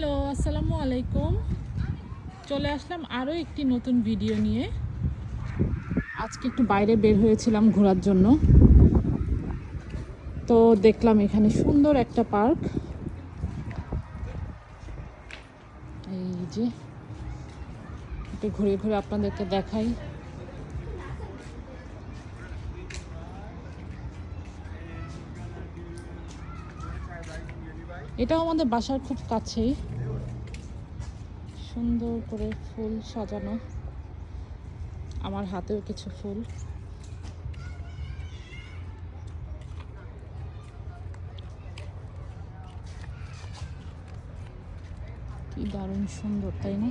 Hello, আসসালামু আলাইকুম। চলে আসলাম আরও একটি নতুন ভিডিও নিয়ে। আজকে একটু বাইরে বের হয়েছিলাম ঘোরার জন্য। তো দেখলাম এখানে সুন্দর একটা পার্ক। এই যে, একটু ঘুরে ঘুরে আপনাদেরকে দেখাই। এটাও আমাদের বাসার খুব কাছেই। সুন্দর করে ফুল সাজানো। আমার হাতেও কিছু ফুল। কি দারুণ সুন্দর, তাই না?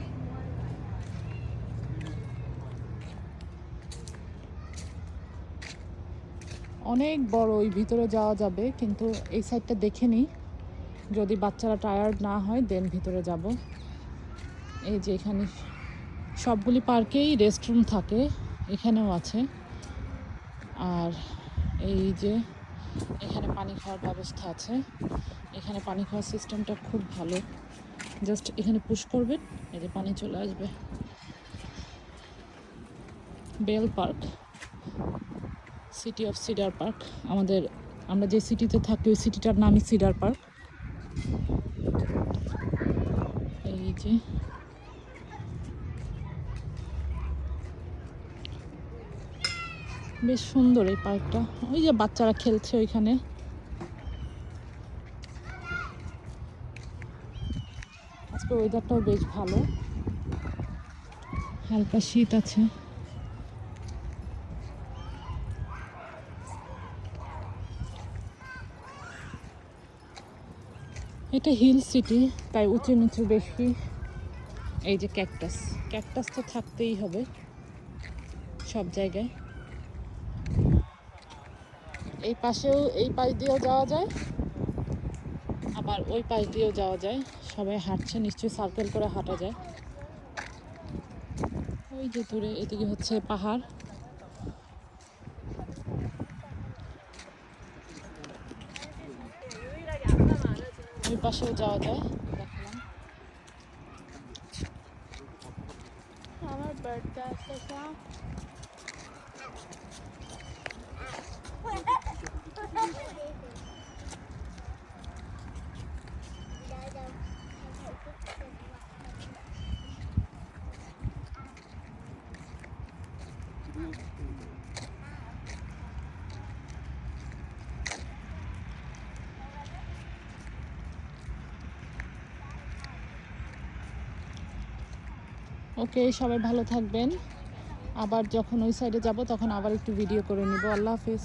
অনেক বড়, ওই ভিতরে যাওয়া যাবে, কিন্তু এই সাইডটা দেখে নিই। যদি বাচ্চারা টায়ার্ড না হয় দেন ভিতরে যাব। এই যে এখানে সবগুলি পার্কেই রেস্টরুম থাকে, এখানেও আছে। আর এই যে এখানে পানি খাওয়ার ব্যবস্থা আছে। এখানে পানি খাওয়ার সিস্টেমটা খুব ভালো। জাস্ট এখানে পুশ করবেন, এই যে পানি চলে আসবে। Bell park city of cedar park আমাদের, আমরা যে সিটিতে থাকি, ওই সিটিটার নামই সিডার পার্ক যে বেশ সুন্দর এই পার্কটা। ওই যে বাচ্চারা খেলছে ওইখানে। আজকে ওয়েদারটাও বেশ ভালো। হালকা শীত আছে। এটা হিল সিটি তাই উঁচু নিচু বেশি। এই যে ক্যাকটাস। ক্যাকটাস তো থাকতেই হবে সব জায়গায়। এই পাশেও এই পাশ দিয়েও যাওয়া যায়, আবার ওই পাশ দিয়েও যাওয়া যায়। সবাই হাঁটছে, নিশ্চয়ই সার্কেল করে হাঁটা যায়। ওই যে দূরে, এদিকে হচ্ছে পাহাড়। ওই পাশেও যাওয়া যায়। দেখলাম আমার বার্থডে আসতেছে ওকে, সবাই ভালো থাকবেন। আবার যখন ওই সাইডে যাব, তখন আবার একটু ভিডিও করে নিব। আল্লাহ হাফিজ।